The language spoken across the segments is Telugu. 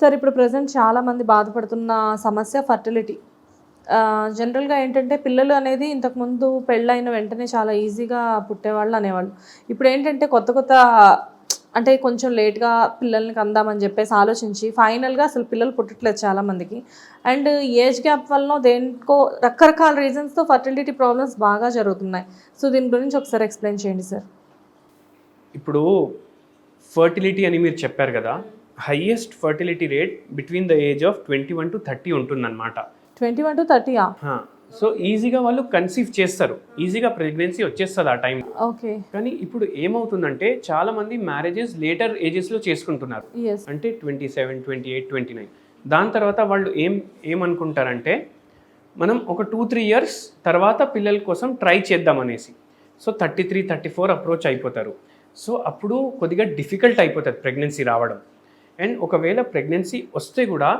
సార్ ఇప్పుడు ప్రజెంట్ చాలామంది బాధపడుతున్న సమస్య ఫర్టిలిటీ. జనరల్గా ఏంటంటే పిల్లలు అనేది ఇంతకుముందు పెళ్ళైన వెంటనే చాలా ఈజీగా పుట్టేవాళ్ళు అనేవాళ్ళు. ఇప్పుడు ఏంటంటే కొత్త కొత్త అంటే కొంచెం లేట్గా పిల్లల్ని కందామని చెప్పేసి ఆలోచించి ఫైనల్గా అసలు పిల్లలు పుట్టట్లేదు చాలామందికి అండ్ ఏజ్ గ్యాప్ వలన దేనికో రకరకాల రీజన్స్తో ఫర్టిలిటీ ప్రాబ్లమ్స్ బాగా జరుగుతున్నాయి. సో దీని గురించి ఒకసారి ఎక్స్ప్లెయిన్ చేయండి సార్. ఇప్పుడు ఫర్టిలిటీ అని మీరు చెప్పారు కదా highest fertility rate between the age of twenty one to thirty ఉంటుందన్నమాట ట్వంటీ వన్ టు థర్టీయా సో ఈజీగా వాళ్ళు కన్సీవ్ చేస్తారు. ఈజీగా ప్రెగ్నెన్సీ వచ్చేస్తుంది ఆ టైం ఓకే. కానీ ఇప్పుడు ఏమవుతుందంటే చాలా మంది మ్యారేజెస్ లేటర్ ఏజెస్లో చేసుకుంటున్నారు. ఎస్ అంటే twenty seven twenty eight twenty nine దాని తర్వాత వాళ్ళు ఏం ఏమనుకుంటారంటే మనం ఒక టూ త్రీ ఇయర్స్ తర్వాత పిల్లల కోసం ట్రై చేద్దాం అనేసి. So thirty three thirty four approach అయిపోతారు. సో అప్పుడు కొద్దిగా డిఫికల్ట్ అయిపోతుంది ప్రెగ్నెన్సీ రావడం. అండ్ ఒకవేళ ప్రెగ్నెన్సీ వస్తే కూడా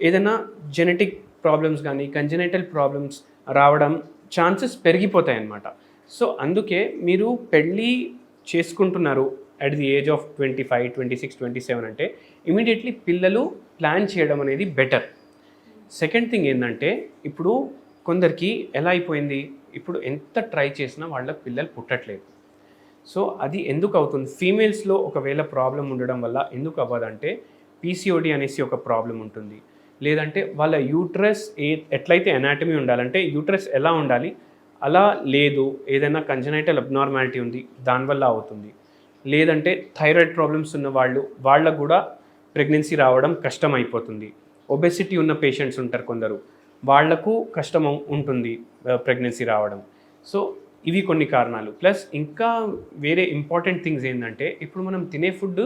ఏదైనా జెనెటిక్ ప్రాబ్లమ్స్ కానీ కంజెనైటల్ ప్రాబ్లమ్స్ రావడం ఛాన్సెస్ పెరిగిపోతాయి అన్నమాట సో అందుకే మీరు పెళ్ళి చేసుకుంటున్నారు at the age of twenty five twenty six twenty seven అంటే ఇమీడియట్లీ పిల్లలు ప్లాన్ చేయడం అనేది బెటర్ సెకండ్ థింగ్ ఏంటంటే ఇప్పుడు కొందరికి ఎలా అయిపోయింది? ఇప్పుడు ఎంత ట్రై చేసినా వాళ్ళ పిల్లలు పుట్టట్లేదు. సో అది ఎందుకు అవుతుంది ఫీమేల్స్లో ఒకవేళ ప్రాబ్లం ఉండడం వల్ల ఎందుకు అవ్వదంటే పీసీఓడి అనేసి ఒక ప్రాబ్లం ఉంటుంది. లేదంటే వాళ్ళ యూట్రస్ ఏ ఎట్లయితే ఎనాటమీ ఉండాలంటే యూట్రస్ ఎలా ఉండాలి? అలా లేదు. ఏదైనా కంజనైటల్ అబ్నార్మాలిటీ ఉంది దానివల్ల అవుతుంది. లేదంటే థైరాయిడ్ ప్రాబ్లమ్స్ ఉన్న వాళ్ళు వాళ్ళకు కూడా ప్రెగ్నెన్సీ రావడం కష్టం అయిపోతుంది ఒబెసిటీ ఉన్న పేషెంట్స్ ఉంటారు కొందరు. వాళ్ళకు కష్టం ఉంటుంది ప్రెగ్నెన్సీ రావడం. సో ఇవి కొన్ని కారణాలు. ప్లస్ ఇంకా వేరే ఇంపార్టెంట్ థింగ్స్ ఏంటంటే ఇప్పుడు మనం తినే ఫుడ్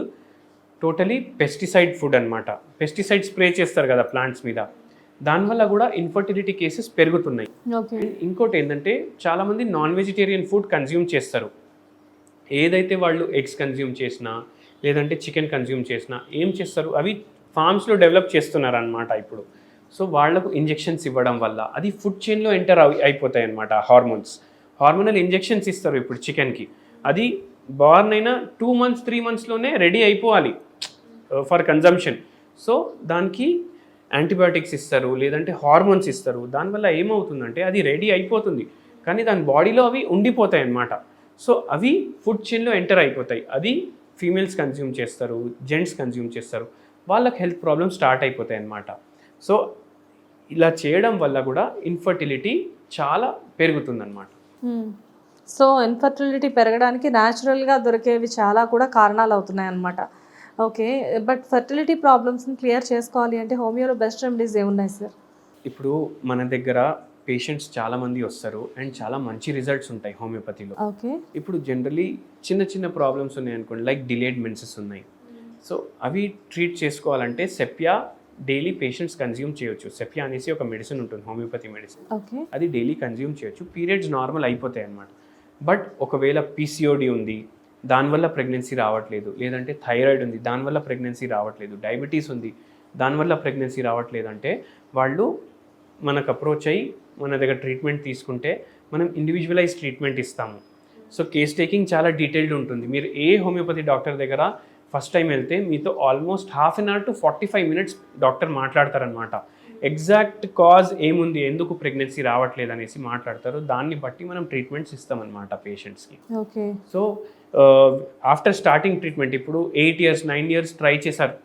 టోటలీ పెస్టిసైడ్ ఫుడ్ అన్నమాట. పెస్టిసైడ్ స్ప్రే చేస్తారు కదా ప్లాంట్స్ మీద. దానివల్ల కూడా ఇన్ఫర్టిలిటీ కేసెస్ పెరుగుతున్నాయి. ఇంకోటి ఏంటంటే చాలామంది నాన్ వెజిటేరియన్ ఫుడ్ కన్జ్యూమ్ చేస్తారు. ఏదైతే వాళ్ళు ఎగ్స్ కన్జ్యూమ్ చేసినా లేదంటే చికెన్ కన్జ్యూమ్ చేసినా ఏం చేస్తారు? అవి ఫార్మ్స్లో డెవలప్ చేస్తున్నారు అనమాట ఇప్పుడు. సో వాళ్ళకు ఇంజెక్షన్స్ ఇవ్వడం వల్ల అది ఫుడ్ చైన్లో ఎంటర్ అయిపోతాయి అనమాట హార్మోన్స్. హార్మోనల్ ఇంజెక్షన్స్ ఇస్తారు ఇప్పుడు చికెన్కి. అది బార్న్ అయినా టూ మంత్స్ త్రీ మంత్స్లోనే రెడీ అయిపోవాలి uh, ఫర్ కన్జంప్షన్ సో దానికి యాంటీబయాటిక్స్ ఇస్తారు లేదంటే హార్మోన్స్ ఇస్తారు. దానివల్ల ఏమవుతుందంటే అది రెడీ అయిపోతుంది. కానీ దాని బాడీలో అవి ఉండిపోతాయి అన్నమాట సో అవి ఫుడ్ చైన్లో ఎంటర్ అయిపోతాయి. అది ఫీమేల్స్ కన్జ్యూమ్ చేస్తారు జెంట్స్ కన్జ్యూమ్ చేస్తారు. వాళ్ళకి హెల్త్ ప్రాబ్లమ్స్ స్టార్ట్ అయిపోతాయి అన్నమాట సో ఇలా చేయడం వల్ల కూడా ఇన్ఫర్టిలిటీ చాలా పెరుగుతుందన్నమాట. సో ఇన్ఫర్టిలిటీ పెరగడానికి న్యాచురల్గా దొరికేవి చాలా కూడా కారణాలు అవుతున్నాయి అన్నమాట ఓకే బట్ ఫర్టిలిటీ ప్రాబ్లమ్స్ని క్లియర్ చేసుకోవాలి అంటే హోమియోలో బెస్ట్ రెమెడీస్ ఏమున్నాయి సార్ ఇప్పుడు మన దగ్గర పేషెంట్స్ చాలామంది వస్తారు అండ్ చాలా మంచి రిజల్ట్స్ ఉంటాయి హోమియోపతిలో. ఓకే ఇప్పుడు జనరలీ చిన్న చిన్న ప్రాబ్లమ్స్ ఉన్నాయి అనుకోండి లైక్ డిలేడ్ మెన్సెస్ ఉన్నాయి సో అవి ట్రీట్ చేసుకోవాలంటే సెప్యా డైలీ పేషెంట్స్ కన్జ్యూమ్ చేయొచ్చు. సెప్యా అనేసి ఒక మెడిసిన్ ఉంటుంది హోమియోపతి మెడిసిన్. ఓకే. అది డైలీ కన్జ్యూమ్ చేయొచ్చు. పీరియడ్స్ నార్మల్ అయిపోతాయి అన్నమాట. బట్ ఒకవేళ పీసీఓడి ఉంది దానివల్ల ప్రెగ్నెన్సీ రావట్లేదు. లేదంటే థైరాయిడ్ ఉంది దానివల్ల ప్రెగ్నెన్సీ రావట్లేదు. డయాబెటీస్ ఉంది దానివల్ల ప్రెగ్నెన్సీ రావట్లేదు అంటే వాళ్ళు మనకు అప్రోచ్ అయ్యి మన దగ్గర ట్రీట్మెంట్ తీసుకుంటే మనం ఇండివిజువలైజ్ ట్రీట్మెంట్ ఇస్తాము. సో కేస్ టేకింగ్ చాలా డీటెయిల్డ్ ఉంటుంది. మీరు ఏ హోమియోపతి డాక్టర్ దగ్గర ఫస్ట్ టైం వెళ్తే మీతో almost half an hour to forty five minutes doctor మాట్లాడతారనమాట exact cause ఏముంది ఎందుకు ప్రెగ్నెన్సీ రావట్లేదు అనేసి మాట్లాడతారు. దాన్ని బట్టి మనం ట్రీట్మెంట్స్ ఇస్తామన్నమాట పేషెంట్స్కి. Okay. So after starting treatment ఇప్పుడు eight years nine years try చేశారు.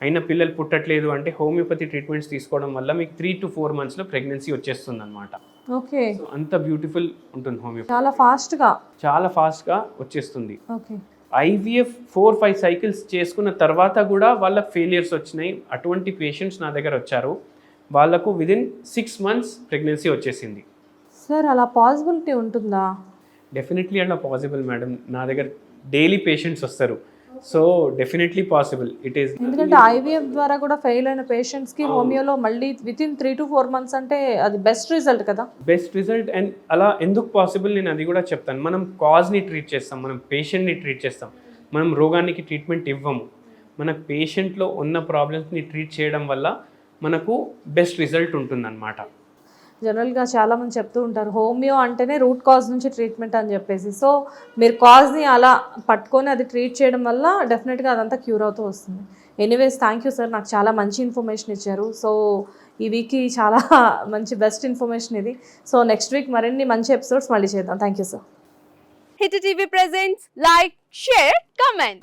అయినా పిల్లలు పుట్టట్లేదు అంటే హోమియోపతి ట్రీట్మెంట్స్ తీసుకోవడం వల్ల మీకు త్రీ టు ఫోర్ మంత్స్లో ప్రెగ్నెన్సీ వచ్చేస్తుంది అనమాట ఓకే అంత బ్యూటిఫుల్ ఉంటుంది హోమియోపతి. చాలా ఫాస్ట్గా. చాలా ఫాస్ట్గా వచ్చేస్తుంది. Okay. IVF four five cycles చేసుకున్న తర్వాత కూడా వాళ్ళకి ఫెయిలియర్స్ వచ్చినాయి. అటువంటి పేషెంట్స్ నా దగ్గర వచ్చారు. వాళ్ళకు విదిన్ సిక్స్ మంత్స్ ప్రెగ్నెన్సీ వచ్చేసింది. సార్ అలా పాసిబిలిటీ ఉంటుందా? డెఫినెట్లీ అలా పాసిబుల్ మేడం నా దగ్గర డైలీ పేషెంట్స్ వస్తారు. So definitely possible. It is ఎందుకంటే ఐవీఎఫ్ ద్వారా కూడా ఫెయిల్ అయిన పేషెంట్స్కి హోమియోలో మళ్ళీ within three to four months అంటే అది బెస్ట్ రిజల్ట్ కదా? బెస్ట్ రిజల్ట్ అండ్ అలా ఎందుకు పాసిబుల్ నేను అది కూడా చెప్తాను. మనం కాజ్ని ట్రీట్ చేస్తాం మనం పేషెంట్ని ట్రీట్ చేస్తాం. మనం రోగానికి ట్రీట్మెంట్ ఇవ్వము. మన పేషెంట్లో ఉన్న ప్రాబ్లమ్స్ని ట్రీట్ చేయడం వల్ల మనకు బెస్ట్ రిజల్ట్ ఉంటుందన్నమాట. జనరల్గా చాలామంది చెప్తూ ఉంటారు హోమియో అంటేనే రూట్ కాజ్ నుంచి ట్రీట్మెంట్ అని చెప్పేసి. సో మీరు కాజ్ని అలా పట్టుకొని అది ట్రీట్ చేయడం వల్ల డెఫినెట్గా అదంతా క్యూర్ అవుతూ వస్తుంది. Anyways thank you sir. నాకు చాలా మంచి ఇన్ఫర్మేషన్ ఇచ్చారు. సో ఈ వీక్కి చాలా మంచి బెస్ట్ ఇన్ఫర్మేషన్ ఇది. సో నెక్స్ట్ వీక్ మరిన్ని మంచి ఎపిసోడ్స్ మళ్ళీ చేద్దాం. Thank you sir. Hit TV presents like share comment.